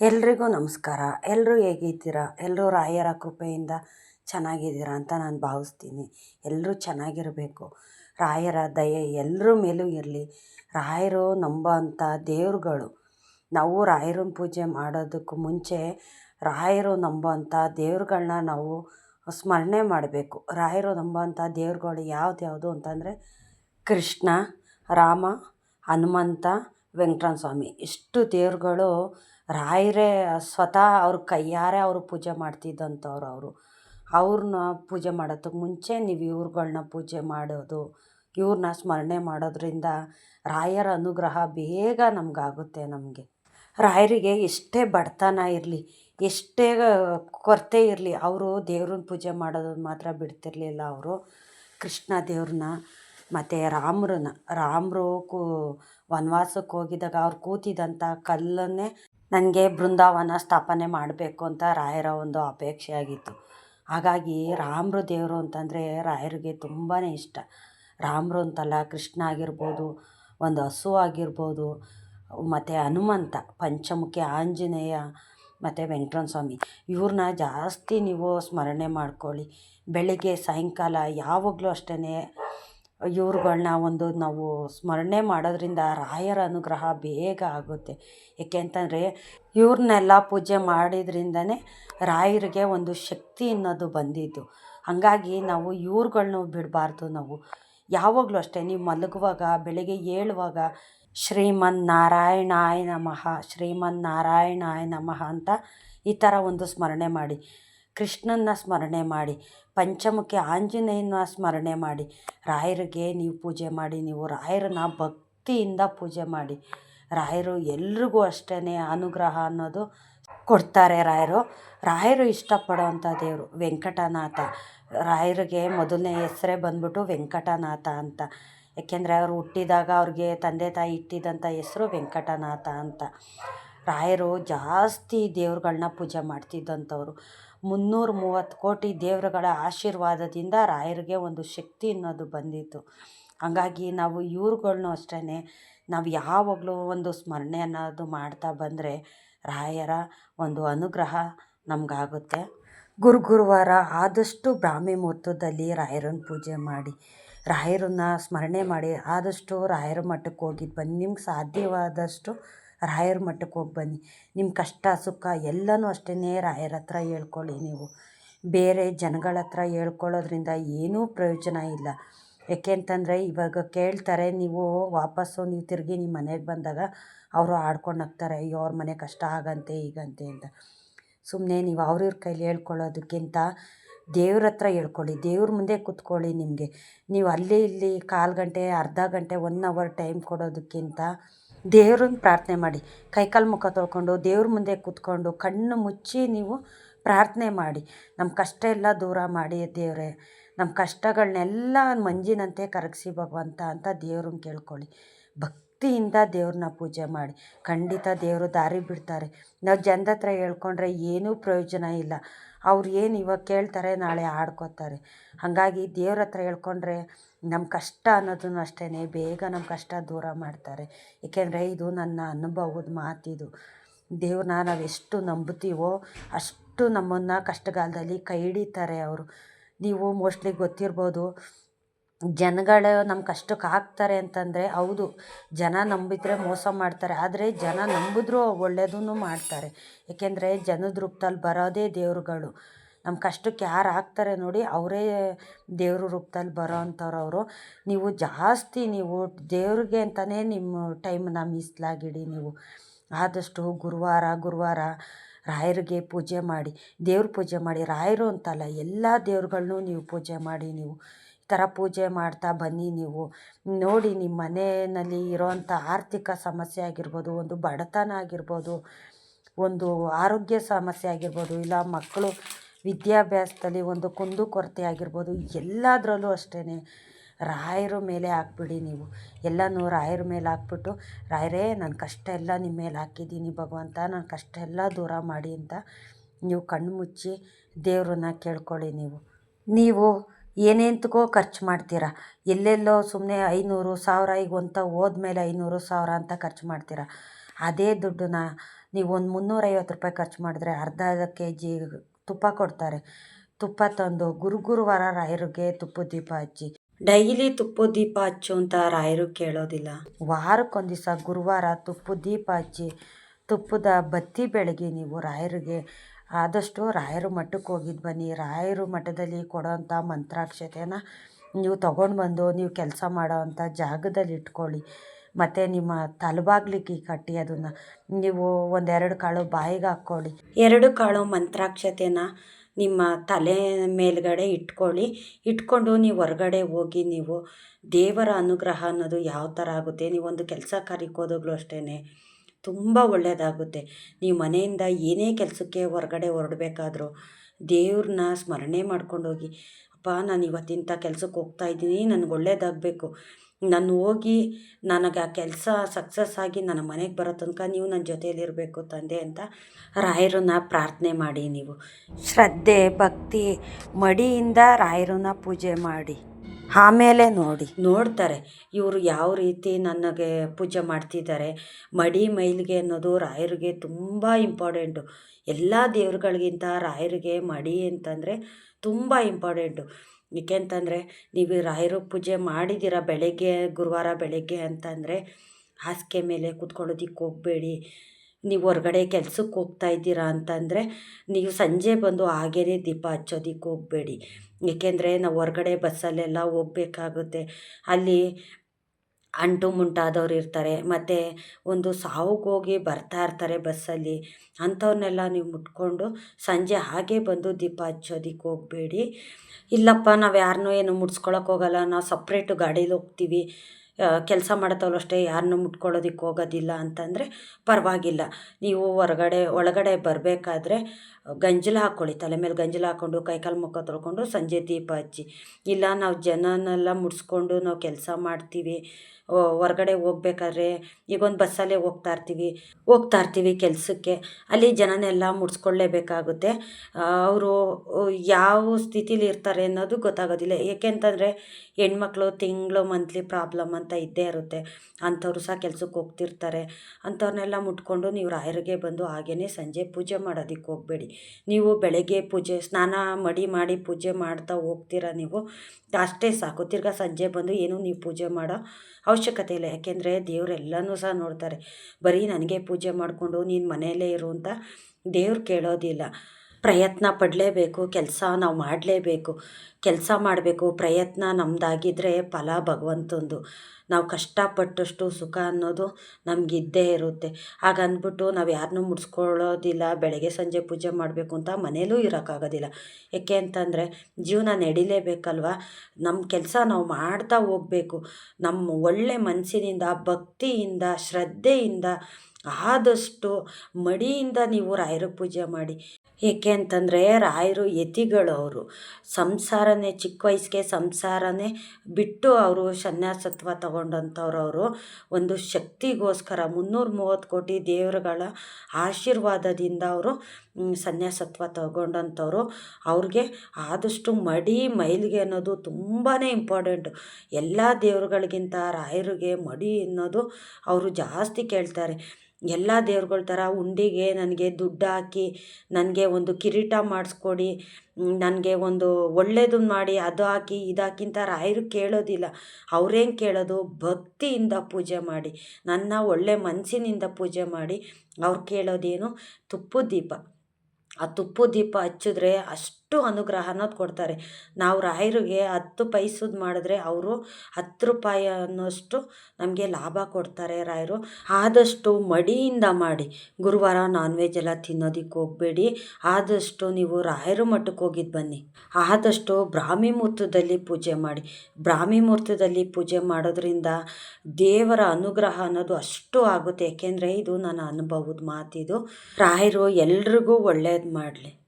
ಎಲ್ರಿಗೂ ನಮಸ್ಕಾರ. ಎಲ್ಲರೂ ಹೇಗಿದ್ದೀರಾ? ಎಲ್ಲರೂ ರಾಯರ ಕೃಪೆಯಿಂದ ಚೆನ್ನಾಗಿದ್ದೀರಾ ಅಂತ ನಾನು ಭಾವಿಸ್ತೀನಿ. ಎಲ್ಲರೂ ಚೆನ್ನಾಗಿರಬೇಕು. ರಾಯರ ದಯೆ ಎಲ್ಲರ ಮೇಲೂ ಇರಲಿ. ರಾಯರು ನಂಬೋ ಅಂಥ ದೇವ್ರುಗಳು. ನಾವು ರಾಯರನ್ನ ಪೂಜೆ ಮಾಡೋದಕ್ಕೂ ಮುಂಚೆ ರಾಯರು ನಂಬೋ ಅಂಥ ದೇವ್ರುಗಳ್ನ ನಾವು ಸ್ಮರಣೆ ಮಾಡಬೇಕು. ರಾಯರು ನಂಬೋ ಅಂಥ ದೇವ್ರುಗಳು ಯಾವ್ದ್ಯಾವುದು ಅಂತಂದರೆ ಕೃಷ್ಣ, ರಾಮ, ಹನುಮಂತ ವೆಂಕಟರಮಣ ಸ್ವಾಮಿ ಇಷ್ಟು ದೇವ್ರುಗಳು ರಾಯರೇ, ಸ್ವತಃ ಅವ್ರ ಕೈಯಾರೆ ಅವರು ಪೂಜೆ ಮಾಡ್ತಿದ್ದಂಥವ್ರು ಅವರು. ಅವ್ರನ್ನ ಪೂಜೆ ಮಾಡೋದಕ್ಕೆ ಮುಂಚೆ ನೀವು ಇವ್ರುಗಳ್ನ ಪೂಜೆ ಮಾಡೋದು ಇವ್ರನ್ನ ಸ್ಮರಣೆ ಮಾಡೋದ್ರಿಂದ ರಾಯರ ಅನುಗ್ರಹ ಬೇಗ ನಮಗಾಗುತ್ತೆ ನಮಗೆ. ರಾಯರಿಗೆ ಎಷ್ಟೇ ಬಡತನ ಇರಲಿ, ಎಷ್ಟೇ ಕೊರತೆ ಇರಲಿ, ಅವರು ದೇವ್ರನ್ನ ಪೂಜೆ ಮಾಡೋದು ಮಾತ್ರ ಬಿಡ್ತಿರಲಿಲ್ಲ ಅವರು. ಕೃಷ್ಣ ದೇವ್ರನ್ನ ಮತ್ತು ರಾಮ್ರನ್ನ, ರಾಮರು ಕೂ ವನವಾಸಕ್ಕೆ ಹೋಗಿದ್ದಾಗ ಅವ್ರು ಕೂತಿದ್ದಂಥ ಕಲ್ಲನ್ನೇ ನನಗೆ ಬೃಂದಾವನ ಸ್ಥಾಪನೆ ಮಾಡಬೇಕು ಅಂತ ರಾಯರ ಒಂದು ಅಪೇಕ್ಷೆ ಆಗಿತ್ತು ಹಾಗಾಗಿ ರಾಮ್ರ ದೇವರು ಅಂತಂದರೆ ರಾಯರಿಗೆ ತುಂಬಾ ಇಷ್ಟ. ರಾಮ್ರು ಅಂತಲ್ಲ ಕೃಷ್ಣ ಆಗಿರ್ಬೋದು, ಒಂದು ಹಸು ಆಗಿರ್ಬೋದು, ಮತ್ತು ಹನುಮಂತ, ಪಂಚಮುಖಿ, ಆಂಜನೇಯ, ಮತ್ತು ವೆಂಕಟರಮಣ ಸ್ವಾಮಿ ಇವ್ರನ್ನ ಜಾಸ್ತಿ ನೀವು ಸ್ಮರಣೆ ಮಾಡ್ಕೊಳ್ಳಿ. ಬೆಳಿಗ್ಗೆ ಸಾಯಂಕಾಲ ಯಾವಾಗಲೂ ಅಷ್ಟೇ ಇವ್ರುಗಳ್ನ ಒಂದು ನಾವು ಸ್ಮರಣೆ ಮಾಡೋದ್ರಿಂದ ರಾಯರ ಅನುಗ್ರಹ ಬೇಗ ಆಗುತ್ತೆ. ಏಕೆ ಅಂತಂದರೆ ಇವ್ರನ್ನೆಲ್ಲ ಪೂಜೆ ಮಾಡಿದ್ರಿಂದನೇ ರಾಯರಿಗೆ ಒಂದು ಶಕ್ತಿ ಅನ್ನೋದು ಬಂದಿದ್ದು. ಹಾಗಾಗಿ ನಾವು ಇವ್ರುಗಳ್ನ ಬಿಡಬಾರ್ದು ನಾವು. ಯಾವಾಗಲೂ ಅಷ್ಟೇ ನೀವು ಮಲಗುವಾಗ, ಬೆಳಗ್ಗೆ ಏಳುವಾಗ ಶ್ರೀಮನ್ ನಾರಾಯಣಾಯ ನಮಃ ಶ್ರೀಮನ್ ನಾರಾಯಣಾಯ ನಮಃ ಅಂತ ಈ ಥರ ಒಂದು ಸ್ಮರಣೆ ಮಾಡಿ. ಕೃಷ್ಣನ್ನ ಸ್ಮರಣೆ ಮಾಡಿ, ಪಂಚಮುಖಿ ಆಂಜನೇಯನ ಸ್ಮರಣೆ ಮಾಡಿ. ರಾಯರಿಗೆ ನೀವು ಪೂಜೆ ಮಾಡಿ, ನೀವು ರಾಯರನ್ನ ಭಕ್ತಿಯಿಂದ ಪೂಜೆ ಮಾಡಿ. ರಾಯರು ಎಲ್ರಿಗೂ ಅಷ್ಟೇ ಅನುಗ್ರಹ ಅನ್ನೋದು ಕೊಡ್ತಾರೆ ರಾಯರು. ರಾಯರು ಇಷ್ಟಪಡೋವಂಥ ದೇವರು ವೆಂಕಟನಾಥ. ರಾಯರಿಗೆ ಮೊದಲನೇ ಹೆಸರೇ ಬಂದ್ಬಿಟ್ಟು ವೆಂಕಟನಾಥ ಅಂತ. ಯಾಕೆಂದರೆ ಅವರು ಹುಟ್ಟಿದಾಗ ಅವ್ರಿಗೆ ತಂದೆ ತಾಯಿ ಇಟ್ಟಿದ್ದಂಥ ಹೆಸರು ವೆಂಕಟನಾಥ ಅಂತ. ರಾಯರು ಜಾಸ್ತಿ ದೇವ್ರುಗಳನ್ನ ಪೂಜೆ ಮಾಡ್ತಿದ್ದಂಥವ್ರು. ಮುನ್ನೂರ ಮೂವತ್ತು ಕೋಟಿ ದೇವರುಗಳ ಆಶೀರ್ವಾದದಿಂದ ರಾಯರಿಗೆ ಒಂದು ಶಕ್ತಿ ಅನ್ನೋದು ಬಂದಿತ್ತು. ಹಾಗಾಗಿ ನಾವು ಇವ್ರುಗಳ್ನು ಅಷ್ಟೇ ನಾವು ಯಾವಾಗಲೂ ಒಂದು ಸ್ಮರಣೆ ಅನ್ನೋದು ಮಾಡ್ತಾ ಬಂದರೆ ರಾಯರ ಒಂದು ಅನುಗ್ರಹ ನಮಗಾಗುತ್ತೆ. ಗುರು ಗುರುವಾರ ಆದಷ್ಟು ಬ್ರಾಹ್ಮಿ ಮುಹೂರ್ತದಲ್ಲಿ ರಾಯರನ್ನ ಪೂಜೆ ಮಾಡಿ, ರಾಯರನ್ನ ಸ್ಮರಣೆ ಮಾಡಿ, ಆದಷ್ಟು ರಾಯರ ಮಠಕ್ಕೆ ಹೋಗಿದ್ದು ಬಂದು ನಿಮ್ಗೆ ಸಾಧ್ಯವಾದಷ್ಟು ರಾಯರ ಮಠಕ್ಕೆ ಹೋಗಿ ಬನ್ನಿ. ನಿಮ್ಮ ಕಷ್ಟ, ಸುಖ ಎಲ್ಲನೂ ಅಷ್ಟೇ ರಾಯರ ಹತ್ರ ಹೇಳ್ಕೊಳ್ಳಿ ನೀವು. ಬೇರೆ ಜನಗಳ ಹತ್ರ ಹೇಳ್ಕೊಳ್ಳೋದ್ರಿಂದ ಏನೂ ಪ್ರಯೋಜನ ಇಲ್ಲ. ಯಾಕೆಂತಂದರೆ ಇವಾಗ ಕೇಳ್ತಾರೆ, ನೀವು ವಾಪಸ್ಸು ನೀವು ತಿರುಗಿ ನಿಮ್ಮ ಮನೆಗೆ ಬಂದಾಗ ಅವರು ಆಡ್ಕೊಂಡು ಹೋಗ್ತಾರೆ ಅಯ್ಯೋ ಅವ್ರ ಮನೆ ಕಷ್ಟ ಆಗಂತೆ ಹೀಗಂತೆ ಅಂತ. ಸುಮ್ಮನೆ ನೀವು ಅವ್ರಿವ್ರ ಕೈಲಿ ಹೇಳ್ಕೊಳ್ಳೋದಕ್ಕಿಂತ ದೇವ್ರ ಹತ್ರ ಹೇಳ್ಕೊಳ್ಳಿ. ದೇವ್ರ ಮುಂದೆ ಕೂತ್ಕೊಳ್ಳಿ ನಿಮಗೆ. ನೀವು ಅಲ್ಲಿ ಇಲ್ಲಿ ಕಾಲು ಗಂಟೆ, ಅರ್ಧ ಗಂಟೆ ಒನ್ ಅವರ್ ಟೈಮ್ ಕೊಡೋದಕ್ಕಿಂತ ದೇವ್ರನ್ನ ಪ್ರಾರ್ಥನೆ ಮಾಡಿ. ಕೈಕಾಲು ಮುಖ ತೊಳ್ಕೊಂಡು, ದೇವ್ರ ಮುಂದೆ ಕೂತ್ಕೊಂಡು, ಕಣ್ಣು ಮುಚ್ಚಿ ನೀವು ಪ್ರಾರ್ಥನೆ ಮಾಡಿ. ನಮ್ಮ ಕಷ್ಟ ಎಲ್ಲ ದೂರ ಮಾಡಿ ದೇವರೇ. ನಮ್ಮ ಕಷ್ಟಗಳನ್ನೆಲ್ಲ ಮಂಜಿನಂತೆ ಕರಗಿಸಿ ಭಗವಂತ ಅಂತ ದೇವ್ರನ್ನ ಕೇಳ್ಕೊಳ್ಳಿ. ಭಕ್ತಿಯಿಂದ ದೇವ್ರನ್ನ ಪೂಜೆ ಮಾಡಿ. ಖಂಡಿತ ದೇವರು ದಾರಿ ಬಿಡ್ತಾರೆ. ನಾವು ಜನದ ಹತ್ರ ಹೇಳ್ಕೊಂಡ್ರೆ ಏನೂ ಪ್ರಯೋಜನ ಇಲ್ಲ. ಅವ್ರು ಏನು ಇವಾಗ ಕೇಳ್ತಾರೆ ನಾಳೆ ಆಡ್ಕೋತಾರೆ. ಹಾಗಾಗಿ ದೇವ್ರ ಹತ್ರ ಹೇಳ್ಕೊಂಡ್ರೆ ನಮ್ಮ ಕಷ್ಟ ಅನ್ನೋದನ್ನು ಅಷ್ಟೇ ಬೇಗ ನಮ್ಮ ಕಷ್ಟ ದೂರ ಮಾಡ್ತಾರೆ. ಏಕೆಂದರೆ ಇದು ನನ್ನ ಅನುಭವದ ಮಾತಿದು ದೇವ್ರನ್ನ ನಾವು ಎಷ್ಟು ನಂಬುತ್ತೀವೋ ಅಷ್ಟು ನಮ್ಮನ್ನು ಕಷ್ಟಗಾಲದಲ್ಲಿ ಕೈ ಹಿಡಿತಾರೆ ಅವರು. ನೀವು ಮೋಸ್ಟ್ಲಿ ಗೊತ್ತಿರ್ಬೋದು ಜನಗಳು ನಮ್ಮ ಕಷ್ಟಕ್ಕೆ ಆಗ್ತಾರೆ ಅಂತಂದರೆ ಹೌದು. ಜನ ನಂಬಿದರೆ ಮೋಸ ಮಾಡ್ತಾರೆ. ಆದರೆ ಜನ ನಂಬಿದ್ರೂ ಒಳ್ಳೆಯದೂ ಮಾಡ್ತಾರೆ. ಏಕೆಂದರೆ ಜನದ ರೂಪ್ದಲ್ಲಿ ಬರೋದೇ ದೇವರುಗಳು. ನಮ್ಮ ಕಷ್ಟಕ್ಕೆ ಯಾರು ಹಾಕ್ತಾರೆ ನೋಡಿ ಅವರೇ ದೇವ್ರ ರೂಪ್ದಲ್ಲಿ ಬರೋ ಅಂಥವ್ರು ಅವರು ನೀವು ಜಾಸ್ತಿ ನೀವು ದೇವ್ರಿಗೆ ಅಂತಲೇ ನಿಮ್ಮ ಟೈಮನ್ನ ಮೀಸಲಾಗಿಡಿ ನೀವು. ಆದಷ್ಟು ಗುರುವಾರ ಗುರುವಾರ ರಾಯರಿಗೆ ಪೂಜೆ ಮಾಡಿ, ದೇವ್ರ ಪೂಜೆ ಮಾಡಿ. ರಾಯರು ಅಂತಲ್ಲ, ಎಲ್ಲ ದೇವ್ರುಗಳ್ನೂ ನೀವು ಪೂಜೆ ಮಾಡಿ ನೀವು. ಥರ ಪೂಜೆ ಮಾಡ್ತಾ ಬನ್ನಿ ನೀವು. ನೋಡಿ, ನಿಮ್ಮ ಮನೆಯಲ್ಲಿ ಇರೋವಂಥ ಆರ್ಥಿಕ ಸಮಸ್ಯೆ ಆಗಿರ್ಬೋದು, ಒಂದು ಬಡತನ ಆಗಿರ್ಬೋದು, ಒಂದು ಆರೋಗ್ಯ ಸಮಸ್ಯೆ ಆಗಿರ್ಬೋದು, ಇಲ್ಲ ಮಕ್ಕಳು ವಿದ್ಯಾಭ್ಯಾಸದಲ್ಲಿ ಒಂದು ಕುಂದು ಕೊರತೆ ಆಗಿರ್ಬೋದು, ಎಲ್ಲದರಲ್ಲೂ ಅಷ್ಟೇ ರಾಯರ ಮೇಲೆ ಹಾಕ್ಬಿಡಿ ನೀವು. ಎಲ್ಲನೂ ರಾಯರ ಮೇಲೆ ಹಾಕ್ಬಿಟ್ಟು, ರಾಯರೇ ನನ್ನ ಕಷ್ಟ ಎಲ್ಲ ನಿಮ್ಮ ಮೇಲೆ ಹಾಕಿದ್ದೀನಿ ಭಗವಂತ ನನ್ನ ಕಷ್ಟ ಎಲ್ಲ ದೂರ ಮಾಡಿ ಅಂತ ನೀವು ಕಣ್ಣು ಮುಚ್ಚಿ ದೇವ್ರನ್ನ ಕೇಳ್ಕೊಳ್ಳಿ ನೀವು. ನೀವು ಏನೇಂತಕೋ ಖರ್ಚು ಮಾಡ್ತೀರ? ಎಲ್ಲೆಲ್ಲೋ ಸುಮ್ಮನೆ ಐನೂರು ಸಾವಿರ ಈಗ ಅಂತ ಹೋದ್ಮೇಲೆ ಐನೂರು ಸಾವಿರ ಅಂತ ಖರ್ಚು ಮಾಡ್ತೀರಾ? ಅದೇ ದುಡ್ಡನ್ನ ನೀವು ಒಂದು ಮುನ್ನೂರೈವತ್ತು ರೂಪಾಯಿ ಖರ್ಚು ಮಾಡಿದ್ರೆ ಅರ್ಧ ಕೆ ಜಿ ತುಪ್ಪ ಕೊಡ್ತಾರೆ. ತುಪ್ಪ ತಂದು ಗುರು ಗುರುವಾರ ರಾಯರಿಗೆ ತುಪ್ಪದ ದೀಪ ಹಚ್ಚಿ. ಡೈಲಿ ತುಪ್ಪದ ದೀಪ ಹಚ್ಚು ಅಂತ ರಾಯರು ಕೇಳೋದಿಲ್ಲ. ವಾರಕ್ಕೊಂದು ಗುರುವಾರ ತುಪ್ಪದ ದೀಪ ಹಚ್ಚಿ. ತುಪ್ಪದ ಬತ್ತಿ ಬೆಳಗಿ ನೀವು ರಾಯರಿಗೆ ಆದಷ್ಟು ರಾಯರು ಮಠಕ್ಕೆ ಹೋಗಿದ್ದು ಬನ್ನಿ. ರಾಯರು ಮಠದಲ್ಲಿ ಕೊಡೋವಂಥ ಮಂತ್ರಾಕ್ಷತೆನ ನೀವು ತೊಗೊಂಡು ಬಂದು ನೀವು ಕೆಲಸ ಮಾಡೋ ಅಂಥ ಜಾಗದಲ್ಲಿ ಇಟ್ಕೊಳ್ಳಿ. ಮತ್ತು ನಿಮ್ಮ ತಲೆಬಾಗ್ಲಿಗೆ ಕಟ್ಟಿ ಅದನ್ನು. ನೀವು ಒಂದೆರಡು ಕಾಳು ಬಾಯಿಗೆ ಹಾಕ್ಕೊಳ್ಳಿ. ಎರಡು ಕಾಳು ಮಂತ್ರಾಕ್ಷತೆನ ನಿಮ್ಮ ತಲೆ ಮೇಲ್ಗಡೆ ಇಟ್ಕೊಳ್ಳಿ. ಇಟ್ಕೊಂಡು ನೀವು ಹೊರಗಡೆ ಹೋಗಿ ನೀವು ದೇವರ ಅನುಗ್ರಹ ಅನ್ನೋದು ಯಾವ ಥರ ಆಗುತ್ತೆ? ನೀವೊಂದು ಕೆಲಸ ಕಾರ್ಯಕ್ಕೆ ಹೋದಾಗಲೂ ಅಷ್ಟೇ ತುಂಬ ಒಳ್ಳೆಯದಾಗುತ್ತೆ ನೀವು ಮನೆಯಿಂದ ಏನೇ ಕೆಲಸಕ್ಕೆ ಹೊರಗಡೆ ಹೊರಡಬೇಕಾದ್ರೂ ದೇವ್ರನ್ನ ಸ್ಮರಣೆ ಮಾಡ್ಕೊಂಡೋಗಿ, ಅಪ್ಪ, ನಾನು ಇವತ್ತಿಂಥ ಕೆಲ್ಸಕ್ಕೆ ಹೋಗ್ತಾ ಇದ್ದೀನಿ, ನನಗೆ ಒಳ್ಳೆಯದಾಗಬೇಕು ನಾನು ಹೋಗಿ ನನಗೆ ಆ ಕೆಲಸ ಸಕ್ಸಸ್ ಆಗಿ ನನ್ನ ಮನೆಗೆ ಬರೋ ತನಕ ನೀವು ನನ್ನ ಜೊತೆಯಲ್ಲಿರಬೇಕು ತಂದೆ ಅಂತ ರಾಯರನ್ನ ಪ್ರಾರ್ಥನೆ ಮಾಡಿ ನೀವು. ಶ್ರದ್ಧೆ, ಭಕ್ತಿ, ಮಡಿಯಿಂದ ರಾಯರನ್ನ ಪೂಜೆ ಮಾಡಿ. ಆಮೇಲೆ ನೋಡಿ. ನೋಡ್ತಾರೆ. ಇವರು ಯಾವ ರೀತಿ ನನಗೆ ಪೂಜೆ ಮಾಡ್ತಿದ್ದಾರೆ. ಮಡಿ ಮೈಲಿಗೆ ಅನ್ನೋದು ರಾಯರಿಗೆ ತುಂಬ ಇಂಪಾರ್ಟೆಂಟು ಎಲ್ಲ ದೇವ್ರುಗಳಿಗಿಂತ ರಾಯರಿಗೆ ಮಡಿ ಅಂತಂದರೆ ತುಂಬ ಇಂಪಾರ್ಟೆಂಟು ಏಕೆ ಅಂತಂದರೆ, ನೀವು ರಾಯರು ಪೂಜೆ ಮಾಡಿದ್ದೀರ ಬೆಳಗ್ಗೆ, ಗುರುವಾರ ಬೆಳಗ್ಗೆ ಅಂತಂದರೆ, ಹಾಸಿಗೆ ಮೇಲೆ ಕೂತ್ಕೊಳ್ಳೋದಿಕ್ಕೆ ಹೋಗಬೇಡಿ. ನೀವು ಹೊರಗಡೆ ಕೆಲ್ಸಕ್ಕೆ ಹೋಗ್ತಾ ಇದ್ದೀರಾ ಅಂತಂದರೆ, ನೀವು ಸಂಜೆ ಬಂದು ಹಾಗೇ ದೀಪ ಹಚ್ಚೋದಿಕ್ಕೆ ಹೋಗಬೇಡಿ. ಏಕೆಂದರೆ ನಾವು ಹೊರಗಡೆ ಬಸ್ಸಲ್ಲೆಲ್ಲ ಹೋಗ್ಬೇಕಾಗುತ್ತೆ. ಅಲ್ಲಿ ಅಂಟು ಮುಂಟಾದವ್ರು ಇರ್ತಾರೆ, ಮತ್ತು ಒಂದು ಸಾವುಗೆ ಹೋಗಿ ಬರ್ತಾ ಇರ್ತಾರೆ ಬಸ್ಸಲ್ಲಿ. ಅಂಥವ್ರನ್ನೆಲ್ಲ ನೀವು ಮುಟ್ಕೊಂಡು ಸಂಜೆ ಹಾಗೆ ಬಂದು ದೀಪ ಹಚ್ಚೋದಿಕ್ಕೆ ಹೋಗಬೇಡಿ. ಇಲ್ಲಪ್ಪ ನಾವು ಯಾರನ್ನೂ ಏನು ಮುಡ್ಸ್ಕೊಳಕ್ಕೆ ಹೋಗಲ್ಲ ನಾವು ಸಪ್ರೇಟು ಗಾಡೀಲಿ ಹೋಗ್ತೀವಿ. ಕೆಲಸ ಮಾಡ್ತಾವಲ್ಲ ಅಷ್ಟೇ ಯಾರನ್ನೂ ಮುಟ್ಕೊಳ್ಳೋದಕ್ಕೆ ಹೋಗೋದಿಲ್ಲ ಅಂತಂದರೆ ಪರವಾಗಿಲ್ಲ. ನೀವು ಹೊರಗಡೆ, ಒಳಗಡೆ ಬರಬೇಕಾದ್ರೆ ಗಂಜಲ ಹಾಕ್ಕೊಳ್ಳಿ. ತಲೆ ಮೇಲೆ ಗಂಜಲ ಹಾಕ್ಕೊಂಡು ಕೈಕಾಲು ಮುಖ ತೊಳ್ಕೊಂಡು ಸಂಜೆ ದೀಪ ಹಚ್ಚಿ. ಇಲ್ಲ ನಾವು ಜನನೆಲ್ಲ ಮುಡಿಸ್ಕೊಂಡು ನಾವು ಕೆಲಸ ಮಾಡ್ತೀವಿ. ಹೊರಗಡೆ ಹೋಗ್ಬೇಕಾದ್ರೆ ಈಗ ಒಂದು ಬಸ್ಸಲ್ಲೇ ಹೋಗ್ತಾ ಇರ್ತೀವಿ. ಹೋಗ್ತಾ ಇರ್ತೀವಿ ಕೆಲಸಕ್ಕೆ. ಅಲ್ಲಿ ಜನನೆಲ್ಲ ಮುಡ್ಸ್ಕೊಳ್ಳೇಬೇಕಾಗುತ್ತೆ. ಅವರು ಯಾವ ಸ್ಥಿತಿಲಿ ಇರ್ತಾರೆ ಅನ್ನೋದು ಗೊತ್ತಾಗೋದಿಲ್ಲ. ಏಕೆಂತಂದರೆ ಹೆಣ್ಮಕ್ಳು ತಿಂಗಳು ಮಂತ್ಲಿ ಪ್ರಾಬ್ಲಮ್ ಅಂತ ಇದ್ದೇ ಇರುತ್ತೆ. ಅಂಥವ್ರು ಸಹ ಕೆಲಸಕ್ಕೆ ಹೋಗ್ತಿರ್ತಾರೆ. ಅಂಥವ್ರನ್ನೆಲ್ಲ ಮುಟ್ಕೊಂಡು ನೀವು ರಾಯರಿಗೆ ಬಂದು ಹಾಗೇ ಸಂಜೆ ಪೂಜೆ ಮಾಡೋದಕ್ಕೆ ಹೋಗಬೇಡಿ. ನೀವು ಬೆಳಗ್ಗೆ ಪೂಜೆ, ಸ್ನಾನ ಮಡಿ ಮಾಡಿ ಪೂಜೆ ಮಾಡ್ತಾ ಹೋಗ್ತೀರಾ ನೀವು, ಅಷ್ಟೇ ಸಾಕು. ತಿರ್ಗಾ ಸಂಜೆ ಬಂದು ಏನು ನೀವು ಪೂಜೆ ಮಾಡೋ ಅವಶ್ಯಕತೆ ಇಲ್ಲ. ಯಾಕೆಂದರೆ ದೇವರೆಲ್ಲನೂ ಸಹ ನೋಡ್ತಾರೆ. ಬರೀ ನನಗೆ ಪೂಜೆ ಮಾಡಿಕೊಂಡು ನೀನು ಮನೆಯಲ್ಲೇ ಇರು ಅಂತ ದೇವ್ರು ಕೇಳೋದಿಲ್ಲ. ಪ್ರಯತ್ನ ಪಡಲೇಬೇಕು, ಕೆಲಸ ನಾವು ಮಾಡಲೇಬೇಕು. ಕೆಲಸ ಮಾಡಬೇಕು, ಪ್ರಯತ್ನ ನಮ್ಮದಾಗಿದ್ದರೆ ಫಲ ಭಗವಂತಂದು. ನಾವು ಕಷ್ಟಪಟ್ಟಷ್ಟು ಸುಖ ಅನ್ನೋದು ನಮಗಿದ್ದೇ ಇರುತ್ತೆ. ಹಾಗಂದ್ಬಿಟ್ಟು ನಾವು ಯಾರನ್ನೂ ಮುಡಿಸ್ಕೊಳ್ಳೋದಿಲ್ಲ, ಬೆಳಗ್ಗೆ ಸಂಜೆ ಪೂಜೆ ಮಾಡಬೇಕು ಅಂತ ಮನೇಲೂ ಇರೋಕ್ಕಾಗೋದಿಲ್ಲ. ಏಕೆ ಅಂತಂದರೆ ಜೀವನ ನಡಿಲೇಬೇಕಲ್ವ? ನಮ್ಮ ಕೆಲಸ ನಾವು ಮಾಡ್ತಾ ಹೋಗಬೇಕು. ನಮ್ಮ ಒಳ್ಳೆ ಮನಸ್ಸಿನಿಂದ ಭಕ್ತಿಯಿಂದ, ಶ್ರದ್ಧೆಯಿಂದ ಆದಷ್ಟು ಮಡಿಯಿಂದ ನೀವು ರಾಯರ ಪೂಜೆ ಮಾಡಿ. ಏಕೆ ಅಂತಂದರೆ ರಾಯರು ಯತಿಗಳು ಅವರು. ಸಂಸಾರನೇ, ಚಿಕ್ಕ ವಯಸ್ಸಿಗೆ ಸಂಸಾರನೇ ಬಿಟ್ಟು ಅವರು ಸನ್ಯಾಸತ್ವ ತಗೊಂಡಂಥವ್ರು ಅವರು. ಒಂದು ಶಕ್ತಿಗೋಸ್ಕರ ಮುನ್ನೂರ ಮೂವತ್ತು ಕೋಟಿ ದೇವರುಗಳ ಆಶೀರ್ವಾದದಿಂದ ಅವರು ಸನ್ಯಾಸತ್ವ ತಗೊಂಡಂಥವ್ರು. ಅವ್ರಿಗೆ ಆದಷ್ಟು ಮಡಿ, ಮೈಲಿಗೆ ಅನ್ನೋದು ತುಂಬಾ ಇಂಪಾರ್ಟೆಂಟು. ಎಲ್ಲ ದೇವರುಗಳಿಗಿಂತ ರಾಯರಿಗೆ ಮಡಿ ಅನ್ನೋದು ಅವರು ಜಾಸ್ತಿ ಕೇಳ್ತಾರೆ. ಎಲ್ಲ ದೇವ್ರುಗಳ ಥರ ಉಂಡಿಗೆ ನನಗೆ ದುಡ್ಡು ಹಾಕಿ, ನನಗೆ ಒಂದು ಕಿರೀಟ ಮಾಡಿಸ್ಕೊಡಿ, ನನಗೆ ಒಂದು ಒಳ್ಳೇದು ಮಾಡಿ ಅದು ಹಾಕಿ ಇದಾಕಿಂತ ರಾಯರು ಕೇಳೋದಿಲ್ಲ. ಅವ್ರೇನು ಕೇಳೋದು? ಭಕ್ತಿಯಿಂದ ಪೂಜೆ ಮಾಡಿ, ನನ್ನ ಒಳ್ಳೆ ಮನಸ್ಸಿನಿಂದ ಪೂಜೆ ಮಾಡಿ. ಅವ್ರು ಕೇಳೋದೇನು? ತುಪ್ಪದ ದೀಪ. ಆ ತುಪ್ಪದ ದೀಪ ಹಚ್ಚಿದ್ರೆ ಅಷ್ಟು ಅನುಗ್ರಹ ಅನ್ನೋದು ಕೊಡ್ತಾರೆ. ನಾವು ರಾಯರಿಗೆ ಹತ್ತು ಪೈಸದ್ದು ಮಾಡಿದ್ರೆ ಅವರು ಹತ್ತು ರೂಪಾಯಿ ಅನ್ನೋಷ್ಟು ನಮಗೆ ಲಾಭ ಕೊಡ್ತಾರೆ ರಾಯರು. ಆದಷ್ಟು ಮಡಿಯಿಂದ ಮಾಡಿ. ಗುರುವಾರ ನಾನ್ ವೆಜ್ ಎಲ್ಲ ತಿನ್ನೋದಕ್ಕೆ ಹೋಗಬೇಡಿ. ಆದಷ್ಟು ನೀವು ರಾಯರು ಮಠಕ್ಕೆ ಹೋಗಿದ್ದು ಬನ್ನಿ. ಆದಷ್ಟು ಬ್ರಾಹ್ಮಿ ಮುಹೂರ್ತದಲ್ಲಿ ಪೂಜೆ ಮಾಡಿ. ಬ್ರಾಹ್ಮಿ ಮುಹೂರ್ತದಲ್ಲಿ ಪೂಜೆ ಮಾಡೋದ್ರಿಂದ ದೇವರ ಅನುಗ್ರಹ ಅನ್ನೋದು ಅಷ್ಟು ಆಗುತ್ತೆ. ಏಕೆಂದರೆ ಇದು ನನ್ನ ಅನುಭವದ ಮಾತಿದು. ರಾಯರು ಎಲ್ರಿಗೂ ಒಳ್ಳೇದು ಮಾಡಲಿ.